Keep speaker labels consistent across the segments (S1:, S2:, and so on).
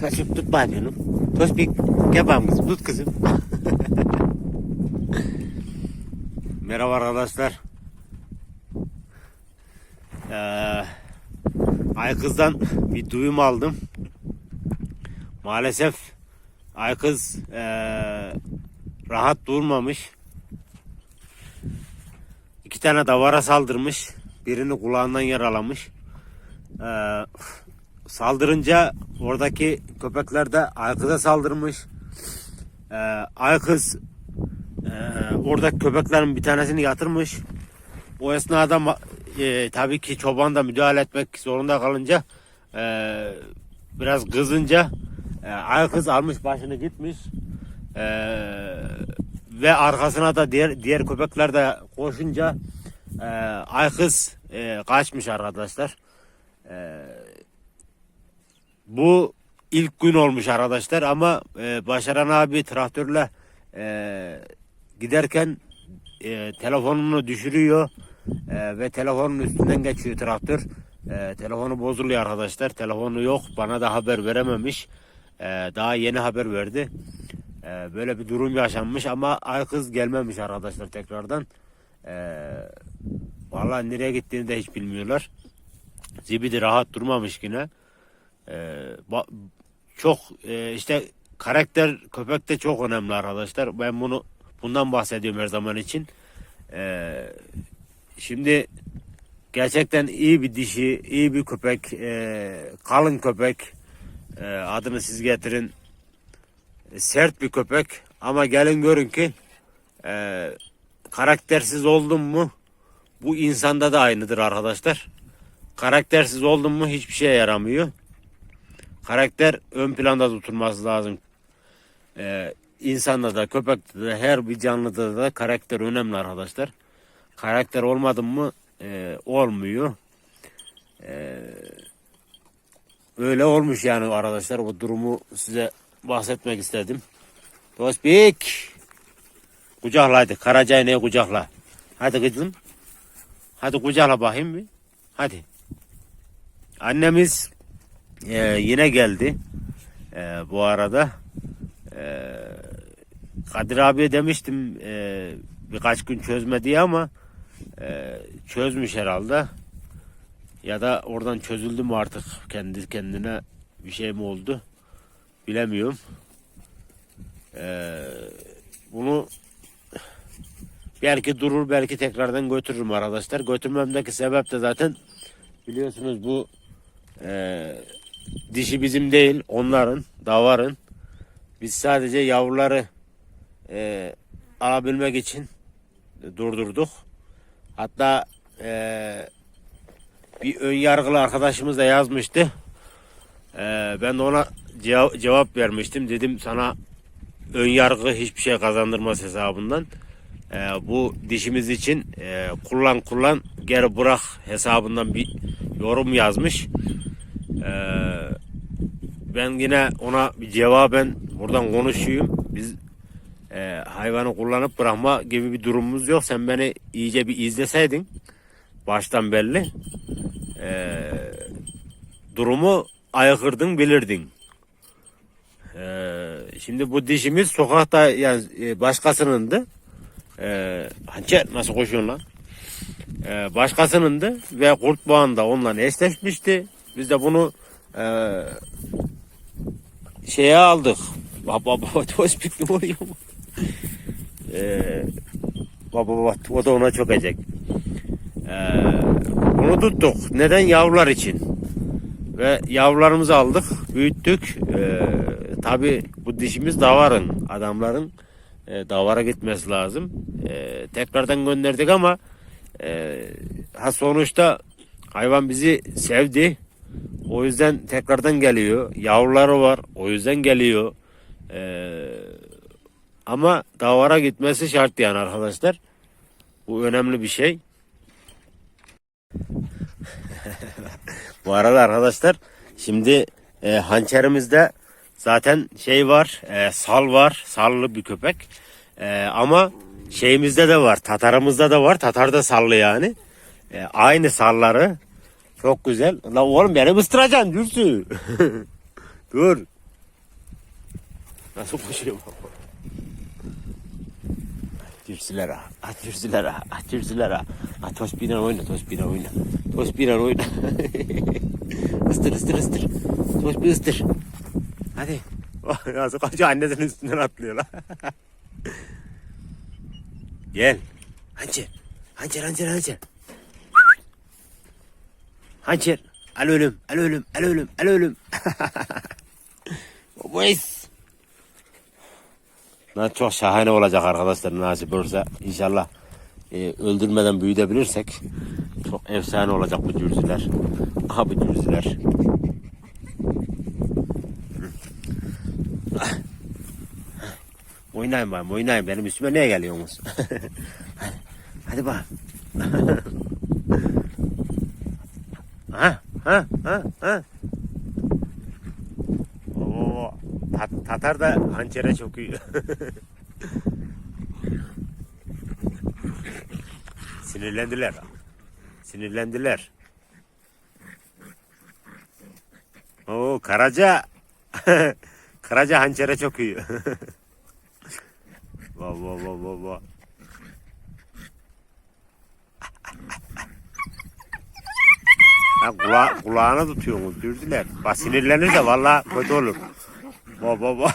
S1: Tospik tut bakayım. Tospik kızım tut kızım. Merhaba arkadaşlar. Ee, Aykız'dan bir duyum aldım. Maalesef Aykız ee, rahat durmamış. İki tane davara saldırmış. Birini kulağından yaralamış. Ee, saldırınca oradaki köpekler de Aykız'a saldırmış. Ee, Aykız ee, oradaki köpeklerin bir tanesini yatırmış. O esnada e, tabii ki çoban da müdahale etmek zorunda kalınca e, biraz kızınca e, Aykız almış başını gitmiş. E, ve arkasına da diğer diğer köpekler de koşunca e, Aykız e, kaçmış arkadaşlar. E, bu ilk gün olmuş arkadaşlar ama e, Başaran abi traktörle e, giderken e, telefonunu düşürüyor e, ve telefonun üstünden geçiyor traktör. E, telefonu bozuluyor arkadaşlar. Telefonu yok. Bana da haber verememiş. E, daha yeni haber verdi. E, böyle bir durum yaşanmış ama Aykız gelmemiş arkadaşlar tekrardan. E, vallahi nereye gittiğini de hiç bilmiyorlar. Zibidi rahat durmamış yine. E, çok e, işte karakter köpekte çok önemli arkadaşlar. Ben bunu bundan bahsediyorum her zaman için. E, şimdi gerçekten iyi bir dişi, iyi bir köpek, e, kalın köpek. E, adını siz getirin. Sert bir köpek ama gelin görün ki e, karaktersiz oldun mu bu insanda da aynıdır arkadaşlar. Karaktersiz oldun mu hiçbir şeye yaramıyor. Karakter ön planda tutulması lazım. Ee, insanda da köpekte de her bir canlıda da karakter önemli arkadaşlar. Karakter olmadı mı e, olmuyor. Ee, öyle olmuş yani arkadaşlar. Bu durumu size bahsetmek istedim. Tospik. Kucakla hadi. Karacayı ne kucakla. Hadi kızım. Hadi kucakla bakayım bir. Hadi. Annemiz ee, yine geldi. Ee, bu arada ee, Kadir abiye demiştim ee, birkaç gün çözme diye ama ee, çözmüş herhalde. Ya da oradan çözüldü mü artık kendi kendine bir şey mi oldu bilemiyorum. Ee, bunu belki durur belki tekrardan götürürüm arkadaşlar. Götürmemdeki sebep de zaten biliyorsunuz bu ee, dişi bizim değil onların davarın. Biz sadece yavruları e, alabilmek için durdurduk. Hatta e, bir ön yargılı arkadaşımız da yazmıştı. E, ben de ona ceva- cevap vermiştim. Dedim sana ön yargı hiçbir şey kazandırmaz hesabından. E, bu dişimiz için e, kullan kullan geri bırak hesabından bir yorum yazmış. Ee, ben yine ona bir cevaben buradan konuşuyum. Biz e, hayvanı kullanıp bırakma gibi bir durumumuz yok. Sen beni iyice bir izleseydin baştan belli ee, durumu ayıkırdın bilirdin. Ee, şimdi bu dişimiz sokakta yani e, başkasınındı. Ee, hançer nasıl koşuyorsun lan? Ee, başkasınındı ve kurt bağında onunla eşleşmişti. Biz de bunu e, şeye aldık. Baba baba tospik ne oluyor mu? Ee, baba baba o da ona çökecek. Ee, bunu tuttuk. Neden? Yavrular için. Ve yavrularımızı aldık, büyüttük. Ee, Tabi bu dişimiz davarın, adamların e, davara gitmesi lazım. Ee, tekrardan gönderdik ama e, ha sonuçta hayvan bizi sevdi. O yüzden tekrardan geliyor. Yavruları var. O yüzden geliyor. Ee, ama davara gitmesi şart yani arkadaşlar. Bu önemli bir şey. Bu arada arkadaşlar şimdi e, hançerimizde zaten şey var. e, sal var. Sallı bir köpek. E, ama şeyimizde de var. Tatarımızda da var. Tatar da sallı yani. E, aynı salları çok güzel. La oğlum beni ısıracaksın Dürsü. Dur. Nasıl koşuyor baba? Dürsüler ha. At dürsüler ha. At dürsüler ha. At tospinen oyna. Tospinen oyna. Tospinen oyna. ıstır ıstır ıstır. Tospi ıstır. Hadi. Nasıl koşuyor annesinin üstünden atlıyor lan. Gel. Hançer. Hançer hançer hançer. Hançer. Al ölüm. Al ölüm. Al ölüm. Al ölüm. Boys. Lan çok şahane olacak arkadaşlar nasip olursa. İnşallah e, öldürmeden büyütebilirsek çok efsane olacak bu cürzüler. Aha bu cürzüler. Oynayın bakayım oynayın. Benim üstüme niye geliyorsunuz? hadi, hadi bak. Ha ha ha ha. Oo, tat, Tatar da hançere çok iyi. Sinirlendiler. Sinirlendiler. Oo Karaca. Karaca hançere çok iyi. va va va va va. Ha, kula kulağına tutuyorsunuz dürdüler. Bak sinirlenir de valla kötü olur. Va va va.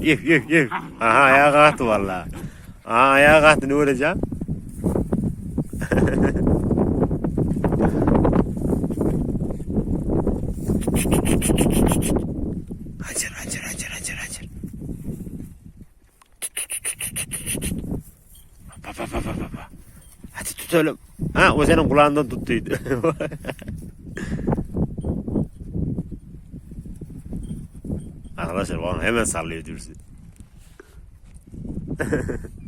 S1: Yef yef yef. Aha ayağa kalktı valla. Aha ayağa kalktı ne olacak? Hadi tut oğlum. Ha o senin kulağından tuttuydu. Arkadaşlar bana hemen sallıyor dürsü.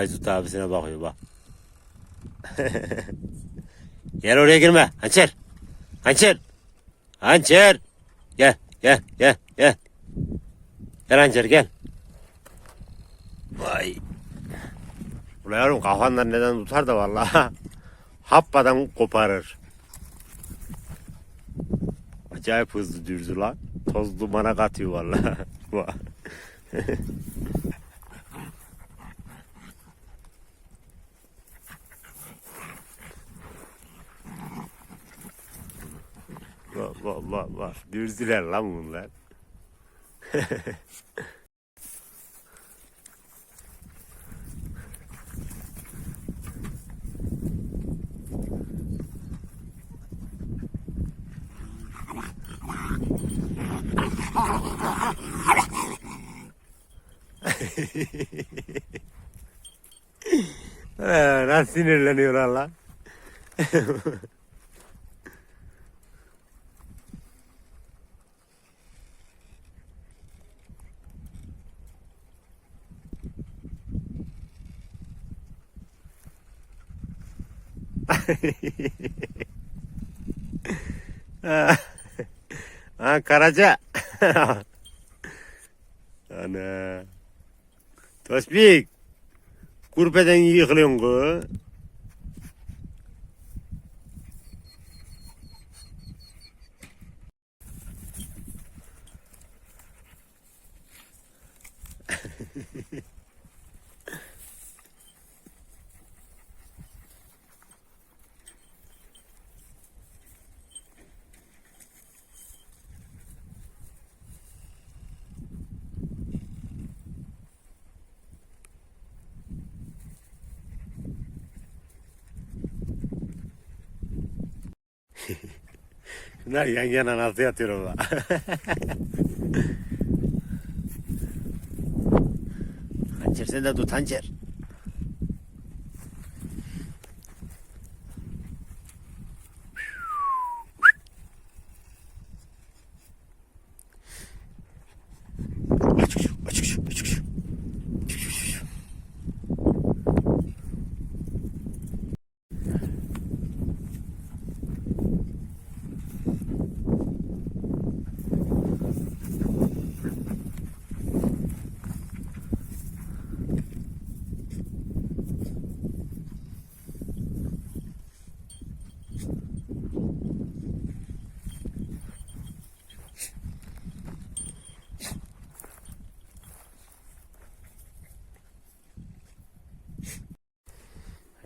S1: Haydut abisine bakıyor bak. gel oraya girme. Hançer. Hançer. Hançer. Gel gel gel gel. Gel Hançer gel. Vay. Ulan yavrum kafandan neden tutar da vallahi. Happadan koparır. Acayip hızlı dürzü lan. Toz dumana katıyor vallahi. Vay. Bak bak bak bak. Dürzüler lan bunlar. Nasıl sinirleniyorlar lan? ha, Karaca. Ana. Tosbik. Kurpeden yıkılıyorsun Şunlar yan yana nasıl yatıyor orada. hançer sen de tut hançer.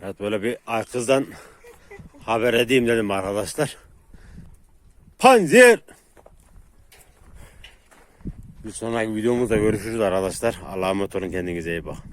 S1: Evet böyle bir arkızdan haber edeyim dedim arkadaşlar. Panzer! Bir sonraki videomuzda görüşürüz arkadaşlar. Allah'a emanet olun kendinize iyi bakın.